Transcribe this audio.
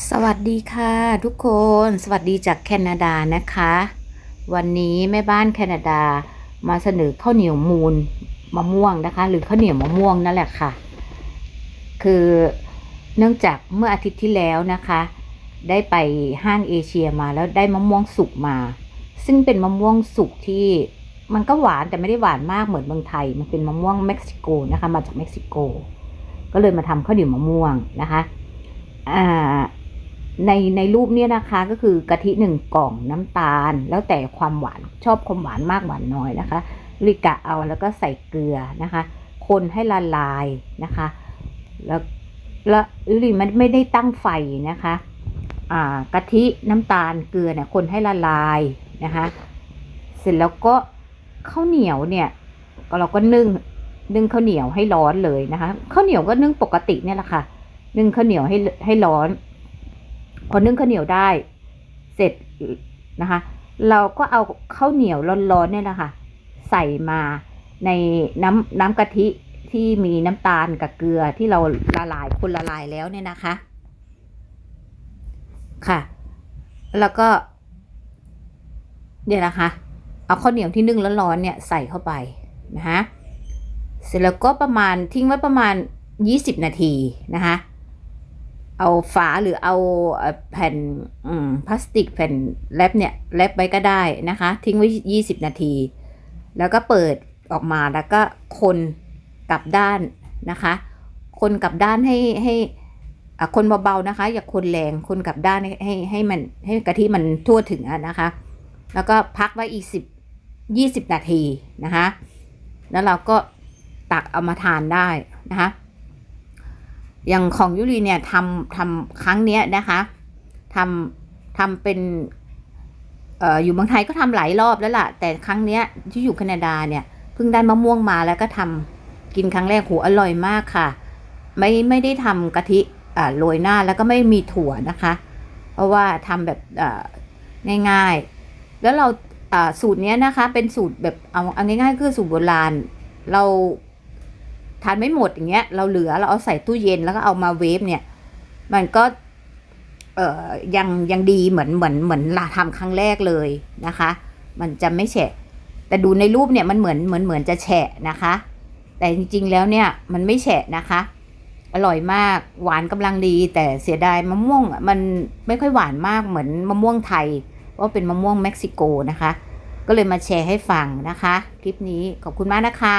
สวัสดีค่ะทุกคนสวัสดีจากแคนาดานะคะ วันนี้แม่บ้านแคนาดามาเสนอข้าวเหนียวมูลมะม่วงนะคะ หรือข้าวเหนียวมะม่วงนั่นแหละค่ะ คือเนื่องจากเมื่ออาทิตย์ที่แล้วนะคะ ได้ไปห้างเอเชียมาแล้วได้มะม่วงสุกมา ซึ่งเป็นมะม่วงสุกที่มันก็หวานแต่ไม่ได้หวานมากเหมือนเมืองไทย มันเป็นมะม่วงเม็กซิโกนะคะ มาจากเม็กซิโก ก็เลยมาทำข้าวเหนียวมะม่วงนะคะอ่า ในในรูปเนี่ยนะคะก็คือกะทิหนึ่งกล่องน้ำตาล แล้วแต่ความหวานชอบความหวานมากหวานน้อยนะคะลิกะเอาแล้วก็ใส่เกลือนะคะ คนให้ละลายนะคะ แล้วแล้วลิมันไม่ได้ตั้งไฟนะคะอ่ากะทิน้ำตาลเกลือเนี่ยคนให้ละลายนะคะ เสร็จแล้วก็ข้าวเหนียวเนี่ยเราก็นึ่งนึ่งข้าวเหนียวให้ร้อนเลยนะคะข้าวเหนียวก็นึ่งปกติเนี่ยแหละค่ะนึ่งข้าวเหนียวให้ให้ร้อน พอนึ่งข้าวเหนียวได้เสร็จนะคะ เราก็เอาข้าวเหนียวร้อนๆเนี่ยนะคะใส่มาในน้ำน้ำกะทิที่มีน้ำตาลกับเกลือที่เราละลายคนละลายแล้วเนี่ยนะคะ ค่ะ แล้วก็เนี่ยนะคะ เอาข้าวเหนียวที่นึ่งร้อนๆเนี่ยใส่เข้าไปนะคะเสร็จแล้วก็ประมาณทิ้งไว้ประมาณ 20 นาทีนะคะ เอาฝาหรือเอาแผ่นพลาสติกแผ่นแรปเนี่ยแรปไว้ก็ได้นะคะ ทิ้งไว้ 20 นาที แล้วก็เปิดออกมาแล้วก็คนกลับด้านนะคะ คนกลับด้านให้ให้คนเบาๆนะคะ อย่าคนแรงคนกลับด้านให้ให้ให้มันให้กะทิมันทั่วถึงนะคะ แล้วก็พักไว้อีกสิบยี่สิบนาทีนะคะ แล้วเราก็ตักเอามาทานได้นะคะ อย่างของยุรีเนี่ยทำทำครั้งเนี้ยนะคะทำทำเป็นเอ่ออยู่เมืองไทยก็ทำหลายรอบแล้วล่ะ แต่ครั้งเนี้ยที่อยู่แคนาดาเนี่ยเพิ่งได้มะม่วงมาแล้วก็ทำกินครั้งแรกโหอร่อยมากค่ะ ไม่ไม่ได้ทำกะทิอ่าโรยหน้าแล้วก็ไม่มีถั่วนะคะ เพราะว่าทำแบบอ่าง่ายๆ แล้วเราอ่าสูตรเนี้ยนะคะ เป็นสูตรแบบเอาเอาง่ายๆคือสูตรโบราณเรา ทานไม่หมดอย่างเงี้ย เราเหลือเราเอาใส่ตู้เย็นแล้วก็เอามาเวฟเนี่ย มันก็เอ่อยังยังดีเหมือนเหมือนเหมือนเราทำครั้งแรกเลยนะคะ มันจะไม่แฉะ แต่ดูในรูปเนี่ยมันเหมือนเหมือนเหมือนจะแฉะนะคะ แต่จริงๆแล้วเนี่ยมันไม่แฉะนะคะ อร่อยมากหวานกำลังดี แต่เสียดายมะม่วงมันไม่ค่อยหวานมากเหมือนมะม่วงไทยเพราะเป็นมะม่วงเม็กซิโกนะคะ ก็เลยมาแชร์ให้ฟังนะคะ คลิปนี้ขอบคุณมากนะคะ